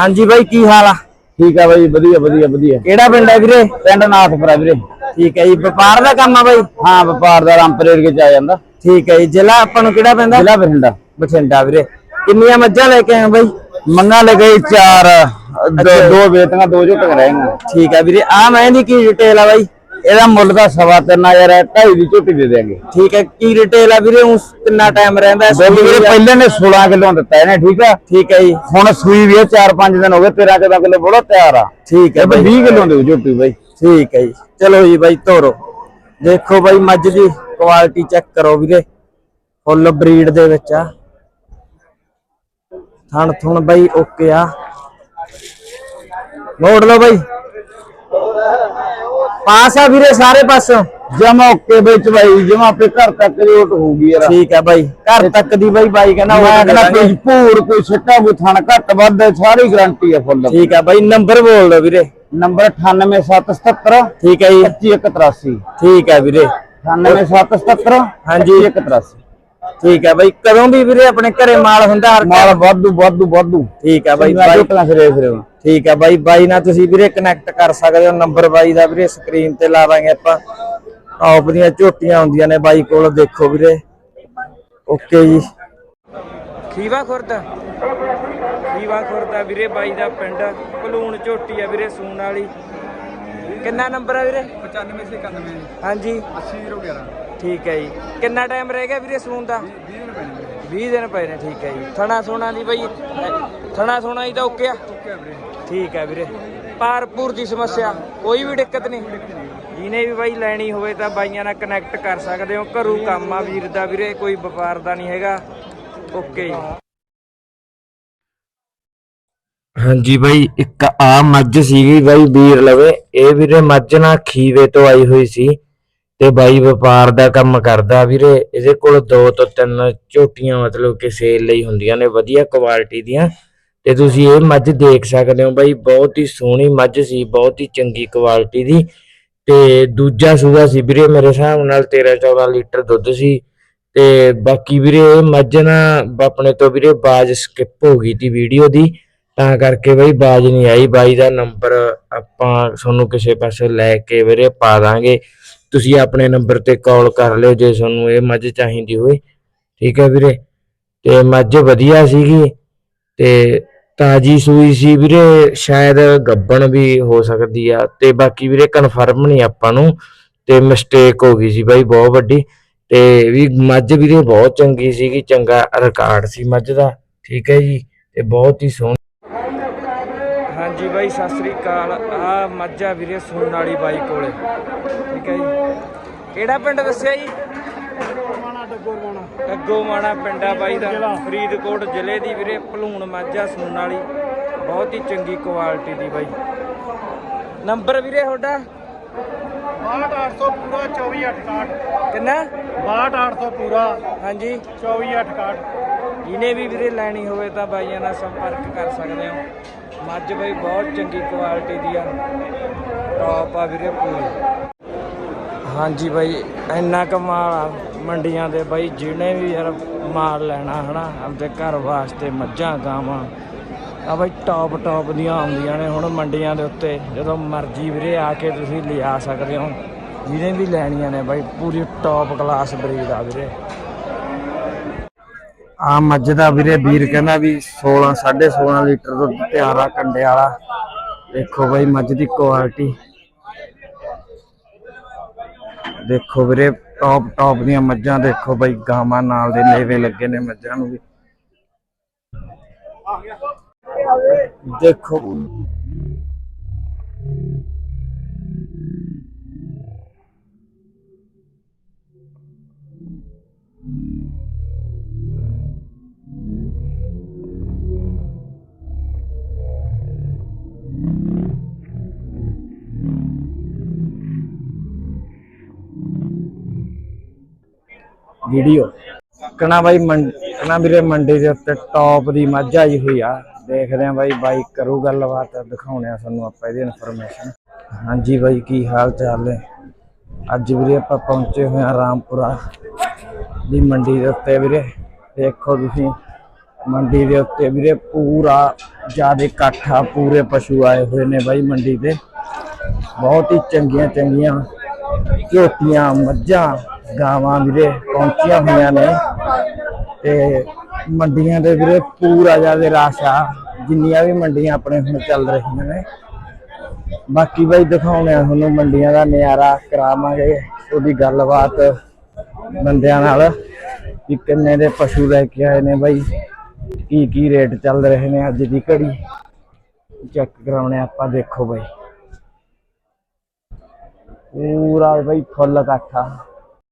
ਹਾਂਜੀ ਬਾਈ ਕੀ ਹਾਲ ਆ? ਠੀਕ ਆ ਬਾਈ ਵਧੀਆ ਵਧੀਆ ਵਧੀਆ। ਕਿਹੜਾ ਪਿੰਡ ਹੈ ਵੀਰੇ? ਪਿੰਡ ਨਾਥਪੁਰਾ ਵੀਰੇ। ਠੀਕ ਹੈ ਜੀ ਵਪਾਰ ਦਾ ਕੰਮ ਆ ਬਾਈ? ਹਾਂ ਵਪਾਰ ਦਾ ਰਾਮਪੁਰੇ ਕੇ ਚ ਆ ਜਾਂਦਾ। ਠੀਕ ਹੈ ਜੀ ਜ਼ਿਲ੍ਹਾ ਆਪਾਂ ਨੂੰ ਕਿਹੜਾ ਪੈਂਦਾ? ਜ਼ਿਲ੍ਹਾ ਬਠਿੰਡਾ। ਬਠਿੰਡਾ ਵੀਰੇ। ਕਿੰਨੀਆਂ ਮੱਝਾਂ ਲੈ ਕੇ ਆਏ ਹੋ ਬਾਈ? ਮੰਗਾ ਲੈ ਗਈ ਚਾਰ ਦੋ ਦੋ ਬੇਟੀਆਂ ਦੋ ਝੋਟੀਆਂ ਰਹਿਣਗੀਆਂ ਠੀਕ ਹੈ ਵੀਰੇ ਆ ਮੈਂ ਦੀ ਕੀ ਡਿਟੇਲ ਆ ਬਾਈ। ਇਹਦਾ ਮੁੱਲ ਦਾ ਸਵਾ ਤਿੰਨ ਹਜ਼ਾਰ ਹੈ ਢਾਈ ਦੀ ਝੋਟੀ ਦੇ ਦੇਾਂਗੇ ਠੀਕ ਹੈ ਕੀ ਡਿਟੇਲ ਆ ਵੀਰੇ? ਉਸ ਕਿੰਨਾ ਟਾਈਮ ਰਹਿੰਦਾ ਦੁੱਧ ਵੀਰੇ ਪਹਿਲੇ ਨੇ 16 ਕਿਲੋ ਦਿੱਤਾ ਇਹਨੇ ਠੀਕ ਆ ਠੀਕ ਹੈ ਜੀ। ਹੁਣ ਸੂਈ ਵੀ 4-5 ਦਿਨ ਹੋ ਗਏ 13 14 ਕਿਲੋ ਬੜਾ ਤਿਆਰ ਆ। ਠੀਕ ਹੈ ਬਾਈ। 20 ਕਿਲੋ ਦੇ ਝੋਟੀ ਬਾਈ। ਠੀਕ ਹੈ ਜੀ। ਚਲੋ ਜੀ ਬਾਈ ਤੋਰੋ। ਦੇਖੋ ਬਾਈ ਮੱਝ ਦੀ ਕੁਆਲਿਟੀ ਚੈੱਕ ਕਰੋ ਵੀਰੇ। ਫੁੱਲ ਬਰੀਡ ਦੇ ਵਿੱਚ ਆ। ਥਣ ਥੁਣ ਬਾਈ ਓਕੇ ਆ। ਮੋੜ ਲਓ ਬਾਈ। ਪਾਸ ਆ ਵੀਰੇ ਸਾਰੇ ਪਾਸੋਂ ਜਮਾ ਓਕੇ ਵਿੱਚ ਬਾਈ ਜਮਾ ਆਪੇ ਘਰ ਤੱਕ ਰੋਟ ਹੋਊਗੀ ਯਾਰ ਠੀਕ ਹੈ ਬਾਈ ਘਰ ਤੱਕ ਦੀ ਬਾਈ ਬਾਈ ਕਹਿੰਦਾ ਉਹ ਮੈਂ ਦੇ ਕਹਿੰਦਾ ਦਾਂਗੇ। ਕੋਈ ਭੂਰ ਕੋਈ ਸਿੱਟਾ ਕੋਈ ਥਣ ਘੱਟ ਵੱਧ ਸਾਰੀ ਗਾਰੰਟੀ ਹੈ ਫੁੱਲ ਠੀਕ ਹੈ ਬਾਈ ਨੰਬਰ ਬੋਲ ਦਿਓ ਵੀਰੇ ਨੰਬਰ 98777 ਠੀਕ ਹੈ ਜੀ 2583 ਠੀਕ ਹੈ ਵੀਰੇ 98777 ਹਾਂਜੀ 2583 ਠੀਕ ਹੈ ਬਾਈ ਕਦੋਂ ਵੀ ਵੀਰੇ ਆਪਣੇ ਘਰੇ ਮਾਲ ਹੁੰਦਾ ਹਰ ਮਾਲ ਵਾਧੂ ਵਾਧੂ ਵਾਧੂ। ਠੀਕ ਹੈ ਬਾਈ ਬਾਈ ਬਾਈ ਝੋਟੀਆਂ ਫਿਰੇ ਫਿਰੇ ਠੀਕ ਹੈ ਬਾਈ ਬਾਈ ਨਾਲ ਤੁਸੀਂ ਵੀਰੇ ਕਨੈਕਟ ਕਰ ਸਕਦੇ ਹੋ ਨੰਬਰ ਬਾਈ ਦਾ ਵੀਰੇ ਸਕਰੀਨ ਤੇ ਲਾ ਦਾਂਗੇ ਆਪਾਂ। ਟੌਪ ਦੀਆਂ ਝੋਟੀਆਂ ਹੁੰਦੀਆਂ ਨੇ ਬਾਈ ਕੋਲ ਦੇਖੋ ਵੀਰੇ। ਓਕੇ ਜੀ। ਖੀਵਾ ਖੁਰਦ। ਖੀਵਾ ਖੁਰਦ ਆ ਵੀਰੇ ਬਾਈ ਦਾ ਪਿੰਡ। ਭਲੂਣ ਝੋਟੀ ਆ ਵੀਰੇ ਸੂਣ ਵਾਲੀ। ਕਿੰਨਾ ਨੰਬਰ ਆ ਵੀਰੇ? 95 ਸੇ 91 ਹਾਂਜੀ 80 011 ਠੀਕ ਹੈ ਜੀ। ਕਿੰਨਾ ਟਾਈਮ ਰਹਿ ਗਿਆ ਵੀਰੇ ਸੂਣ ਦਾ? 20 ਦਿਨ ਪਏ ਨੇ, ਠੀਕ ਹੈ ਜੀ। ਥਣਾ ਸੋਨਾ ਦੀ ਬਾਈ, ਥਣਾ ਸੋਨਾ ਦੀ ਤਾਂ ਓਕੇ ਆ। ਓਕੇ ਵੀਰੇ ਠੀਕ ਹੈ ਵੀਰੇ। ਪਾਰਪੂਰ ਦੀ ਸਮੱਸਿਆ, ਕੋਈ ਵੀ ਦਿੱਕਤ ਨਹੀਂ। ਜਿਹਨੇ ਵੀ ਬਾਈ ਲੈਣੀ ਹੋਵੇ ਤਾਂ ਬਾਈਆਂ ਨਾਲ ਕਨੈਕਟ ਕਰ ਸਕਦੇ ਹੋ। ਘਰੂ ਕੰਮ ਆ ਵੀਰ ਦਾ ਵੀਰੇ, ਕੋਈ ਵਪਾਰ ਦਾ ਨਹੀਂ ਹੈਗਾ। ਓਕੇ ਜੀ। ਹਾਂਜੀ ਬਾਈ, ਇੱਕ ਆ ਮੱਝ ਸੀਗੀ ਬਾਈ, ਵੀਰ ਲਵੇ। ਇਹ ਵੀਰੇ ਮੱਝ ਨਾ ਖੀਵੇ ਤੋਂ ਆਈ ਹੋਈ ਸੀ। ਤੇ ਬਾਈ ਵਪਾਰ ਦਾ ਕੰਮ ਕਰਦਾ ਵੀਰੇ, ਇਹਦੇ ਕੋਲ ਦੋ ਤੋਂ ਤਿੰਨ ਝੋਟੀਆਂ ਮਤਲਬ ਕਿ ਸੇਲ ਲਈ ਹੁੰਦੀਆਂ ਨੇ, ਵਧੀਆ ਕੁਆਲਿਟੀ ਦੀਆਂ। ਤੇ ਤੁਸੀਂ ਇਹ ਮੱਝ ਦੇਖ ਸਕਦੇ ਹੋ ਬਾਈ, ਬਹੁਤ ਹੀ ਸੋਹਣੀ ਮੱਝ ਸੀ, ਬਹੁਤ ਹੀ ਚੰਗੀ ਕੁਆਲਿਟੀ ਦੀ। ਤੇ ਦੂਜਾ ਸੂਆ ਸੀ ਵੀਰੇ, ਮੇਰੇ ਹਿਸਾਬ ਨਾਲ 13 14 ਲੀਟਰ ਦੁੱਧ ਸੀ। ਤੇ ਬਾਕੀ ਵੀਰੇ, ਇਹ ਮੱਝ ਨਾ ਆਪਣੇ ਤੋਂ ਵੀਰੇ ਬਾਜ ਸਕਿਪ ਹੋ ਗਈ ਤੀ ਵੀਡੀਓ ਦੀ। ਤਾਂ ਕਰਕੇ ਬਈ, ਬਾਜ ਨਹੀਂ ਆਈ। ਬਾਈ ਦਾ ਨੰਬਰ ਆਪਾਂ ਤੁਹਾਨੂੰ ਕਿਸੇ ਪਾਸੇ ਲੈ ਕੇ ਵੀਰੇ ਪਾ ਦਾਂਗੇ। ਤੁਸੀਂ ਆਪਣੇ ਨੰਬਰ ਤੇ ਕਾਲ ਕਰ ਲਿਓ ਜੇ ਤੁਹਾਨੂੰ ਇਹ ਮੱਝ ਚਾਹੀਦੀ ਹੋਵੇ ਠੀਕ ਹੈ ਵੀਰੇ? ਤੇ ਮੱਝ ਵਧੀਆ ਸੀਗੀ ਤੇ ਤਾਜੀ ਸੂਈ ਸੀ ਵੀਰੇ। ਸ਼ਾਇਦ ਗੱਬਣ ਵੀ ਹੋ ਸਕਦੀ ਆ। ਤੇ ਬਾਕੀ ਵੀਰੇ ਕਨਫਰਮ ਨਹੀਂ ਆਪਾਂ ਨੂੰ। ਤੇ ਮਿਸਟੇਕ ਹੋ ਗਈ ਸੀ ਬਾਈ, ਬਹੁਤ ਵੱਡੀ। ਤੇ ਵੀ ਮੱਝ ਵੀਰੇ ਬਹੁਤ ਚੰਗੀ ਸੀਗੀ। ਚੰਗਾ ਰਿਕਾਰਡ ਸੀ ਮੱਝ ਦਾ। ਠੀਕ ਹੈ ਜੀ? ਤੇ ਬਹੁਤ ਹੀ ਸੋਹਣੀ ਹਾਂਜੀ ਬਾਈ ਸਤਿ ਸ੍ਰੀ ਅਕਾਲ। ਆ ਮੱਝਾ ਵੀਰੇ ਸੂਣ ਵਾਲੀ ਬਾਈ ਕੋਲੇ। ਠੀਕ ਹੈ ਜੀ। ਕਿਹੜਾ ਪਿੰਡ ਦੱਸਿਆ ਜੀ? ਅੱਗੋ ਮਾਣਾ ਪਿੰਡਾ ਬਾਈ ਦਾ। ਫਰੀਦਕੋਟ ਜ਼ਿਲ੍ਹੇ ਦੀ ਵੀਰੇ ਭਲੂਣ ਮਾਝਾ ਸੂਣ ਵਾਲੀ। ਬਹੁਤ ਹੀ ਚੰਗੀ ਕੁਆਲਿਟੀ ਦੀ ਬਾਈ। ਨੰਬਰ ਵੀਰੇ ਤੁਹਾਡਾ? 62800 ਪੂਰਾ 24861 ਕਿੰਨਾ? 62800 ਪੂਰਾ। ਹਾਂਜੀ। 24861 ਜਿਹਨੇ ਵੀ ਵੀਰੇ ਲੈਣੀ ਹੋਵੇ ਤਾਂ ਬਾਈਆਂ ਨਾਲ ਸੰਪਰਕ ਕਰ ਸਕਦੇ ਹੋ। ਮੱਝ ਬਾਈ ਬਹੁਤ ਚੰਗੀ ਕੁਆਲਿਟੀ ਦੀ ਆ। ਟੌਪ ਆ ਵੀਰੇ ਪੂਰੀ। ਹਾਂਜੀ ਬਾਈ, ਇੰਨਾ ਕਮਾਲ ਆ ਮੰਡੀਆਂ ਦੇ ਬਾਈ, ਜਿਹਨੇ ਵੀ ਯਾਰ ਮਾਲ ਲੈਣਾ ਹਨਾ, ਆਪਦੇ ਘਰ ਵਾਸਤੇ ਮੱਝਾਂ, ਗਾਵਾਂ, ਆ ਬਾਈ ਟੌਪ ਟੌਪ ਦੀਆਂ ਆਉਂਦੀਆਂ ਨੇ ਹੁਣ ਮੰਡੀਆਂ ਦੇ ਉੱਤੇ। ਜਦੋਂ ਮਰਜ਼ੀ ਵੀਰੇ ਆ ਕੇ ਤੁਸੀਂ ਲਿਆ ਸਕਦੇ ਹੋ। ਜਿਹਨੇ ਵੀ ਲੈਣੀਆਂ ਨੇ ਬਾਈ, ਪੂਰੀ ਟੌਪ ਕਲਾਸ ਬਰੀਡ ਆ ਵੀਰੇ। ਆ ਮੱਝ ਦਾ ਵੀਰੇ ਵੀਰ ਕਹਿੰਦਾ ਵੀ 16 16.5 ਲੀਟਰ ਦੁੱਧ ਤਿਆਰ ਆ ਕੰਡੇ ਵਾਲਾ। ਦੇਖੋ ਬਾਈ ਮੱਝ ਦੀ ਕੁਆਲਿਟੀ ਦੇਖੋ ਵੀਰੇ ਟੌਪ ਟੌਪ ਦੀਆਂ ਮੱਝਾਂ ਦੇਖੋ ਬਾਈ, ਗਾਵਾਂ ਨਾਲ ਦੇ ਲੇਵੇ ਲੱਗੇ ਨੇ ਮੱਝਾਂ ਨੂੰ ਵੀ। ਦੇਖੋ ਵੀਡੀਓ। ਕਣਾ ਬਾਈ ਕਣਾ ਵੀਰੇ ਮੰਡੀ ਦੇ ਉੱਤੇ ਟੌਪ ਦੀ ਮੱਝ ਆਈ ਹੋਈ ਆ। ਦੇਖਦੇ ਆ ਬਾਈ ਬਾਈ ਕਰੂ ਗੱਲਬਾਤ ਦਿਖਾਉਣੇ ਆ ਤੁਹਾਨੂੰ ਆਪਾਂ ਇਹਦੀ ਇਨਫੋਰਮੇਸ਼ਨ ਹਾਂਜੀ ਬਾਈ, ਕੀ ਹਾਲ ਚਾਲ ਹੈ ਅੱਜ ਵੀਰੇ ਆਪਾਂ ਪਹੁੰਚੇ ਹੋਏ ਆ ਰਾਮਪੁਰਾ ਦੀ ਮੰਡੀ ਦੇ ਉੱਤੇ ਵੀਰੇ। ਦੇਖੋ ਤੁਸੀਂ, ਮੰਡੀ ਦੇ ਉੱਤੇ ਵੀਰੇ ਪੂਰਾ ਜਿਆਦੇ ਇਕੱਠਾ ਪੂਰੇ ਪਸ਼ੂ ਆਏ ਹੋਏ ਨੇ ਬਾਈ ਮੰਡੀ ਤੇ ਬਹੁਤ ਹੀ ਚੰਗੀਆਂ ਚੰਗੀਆਂ ਝੋਟੀਆਂ, ਮੱਝਾਂ ਗਾਵਾਂ ਵੀਰੇ, ਪਹੁੰਚੀਆਂ ਹੋਈਆਂ ਨੇ। ਤੇ ਮੰਡੀਆਂ ਦੇ ਵੀਰੇ ਪੂਰਾ ਜਿਆਦੇ ਰਸ਼ ਆ। ਜਿੰਨੀਆਂ ਵੀ ਮੰਡੀਆਂ ਆਪਣੇ ਹੁਣ ਚੱਲ ਰਹੀਆਂ ਨੇ। ਬਾਕੀ ਬਾਈ ਦਿਖਾਉਣੇ ਆ ਤੁਹਾਨੂੰ ਮੰਡੀਆਂ ਦਾ ਨਜ਼ਾਰਾ, ਕਰਾਵਾਂਗੇ ਉਹਦੀ ਗੱਲਬਾਤ ਬੰਦਿਆਂ ਨਾਲ ਕਿ ਕਿੰਨੇ ਦੇ ਪਸ਼ੂ ਲੈ ਕੇ ਆਏ ਨੇ ਬਾਈ। ਕੀ ਕੀ ਰੇਟ ਚੱਲ ਰਹੇ ਨੇ ਅੱਜ ਦੀ ਘੜੀ। ਚੈੱਕ ਕਰਾਉਣੇ ਆਪਾਂ, ਦੇਖੋ ਬਾਈ। ਪੂਰਾ ਬਾਈ ਫੁੱਲ ਇਕੱਠਾ।